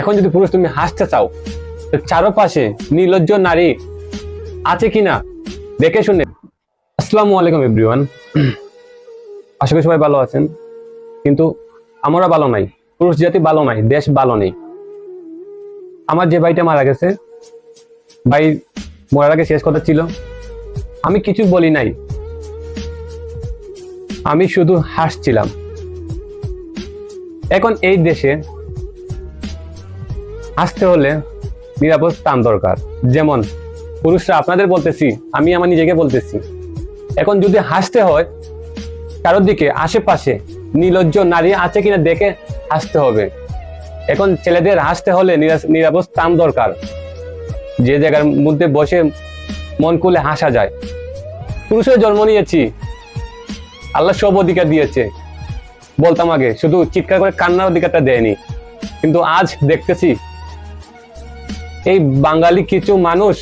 এখন যদি পুরুষ তুমি হাসতে চাও চারপাশে নির্লজ্জ নারী আছে কিনা দেখে শুনে। আসসালামু আলাইকুম এভরিওয়ান আশা করি সবাই ভালো আছেন। কিন্তু আমরা ভালো নাই, পুরুষ জাতি ভালো নাই, দেশ ভালো নেই। আমার যে ভাইটা মারা গেছে, ভাই মরার আগে শেষ কথা ছিল, আমি কিছু বলি নাই। আমি শুধু হাসছিলাম। এখন এই দেশে আসতে হলে নিরাপদ স্থান দরকার। যেমন, পুরুষরা, আপনাদের বলতেছি, আমি আমার নিজেকে বলতেছি। এখন যদি হাসতে হয়, কারোর দিকে আশেপাশে নির্লজ্জ নারী আছে কিনা দেখে হাসতে হবে। এখন ছেলেদের হাসতে হলে নিরা- নিরাপদ স্থান দরকার। যে জায়গার মধ্যে বসে মন খুলে হাসা যায়। পুরুষের জন্ম নিয়েছি। আল্লাহ সব অধিকার দিয়েছে। বলতাম আগে, শুধু চিৎকার করে কান্নার অধিকারটা দেয়নি। কিন্তু আজ দেখতেছি এই বাঙালি কিছু মানুষ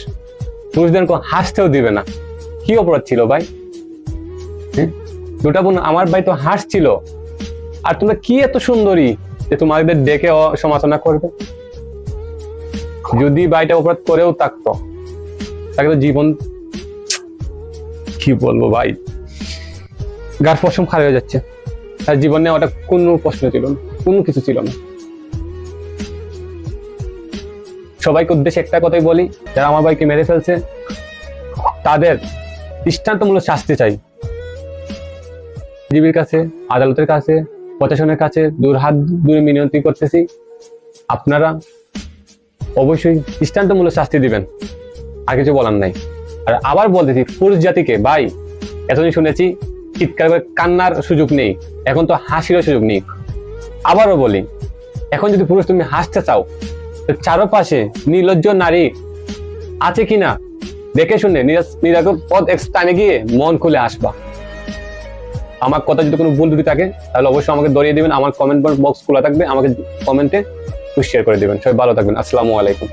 পুরুষদেরকে হাসতেও দিবে না। কি অপরাধ ছিল ভাই? দুটা বোন, আমার ভাই তো হাসছিল। আর তোমরা কি এত সুন্দরী যে তোমাদের ডেকে সমালোচনা করবে? যদি ভাইটা অপরাধ করেও থাকতো, তাকে তো জীবন কি বলব ভাই? গার পশম খারাপ হয়ে যাচ্ছে। তার জীবনে ওটা কোনো প্রশ্ন ছিল না, কোনো কিছু ছিল না। সবাইকে উদ্দেশ্যে একটা কথাই বলি, যারা আমার ভাইকে মেরে ফেলছে, তাদের দৃষ্টান্তমূলক শাস্তি চাই। জীবীর কাছে, আদালতের কাছে, প্রশাসনের কাছে দূর হাত দূরে মিনতি করতেছি। আপনারা অবশ্যই দৃষ্টান্তমূলক শাস্তি দিবেন। আর কিছু বলার নাই। আর আবার বলতেছি, পুরুষ জাতিকে, ভাই, এতদিন শুনেছি, চিৎকার করে কান্নার সুযোগ নেই। এখন তো হাসিরও সুযোগ নেই। আবারও বলি, এখন যদি পুরুষ তুমি হাসতে চাও চারপাশে নির্লজ্জ নারী আছে কিনা? দেখে শুনে নিরাকুর পদ স্থানে গিয়ে মন খুলে আসবা। আমার কথা যদি কোনো ভুল ত্রুটি থাকে, তাহলে অবশ্যই আমাকে দরিয়ে দেবেন। আমার কমেন্ট বক্স খোলা থাকবে। আমাকে কমেন্টে শেয়ার করে দেবেন। সবাই ভালো থাকবেন। আসসালামু আলাইকুম।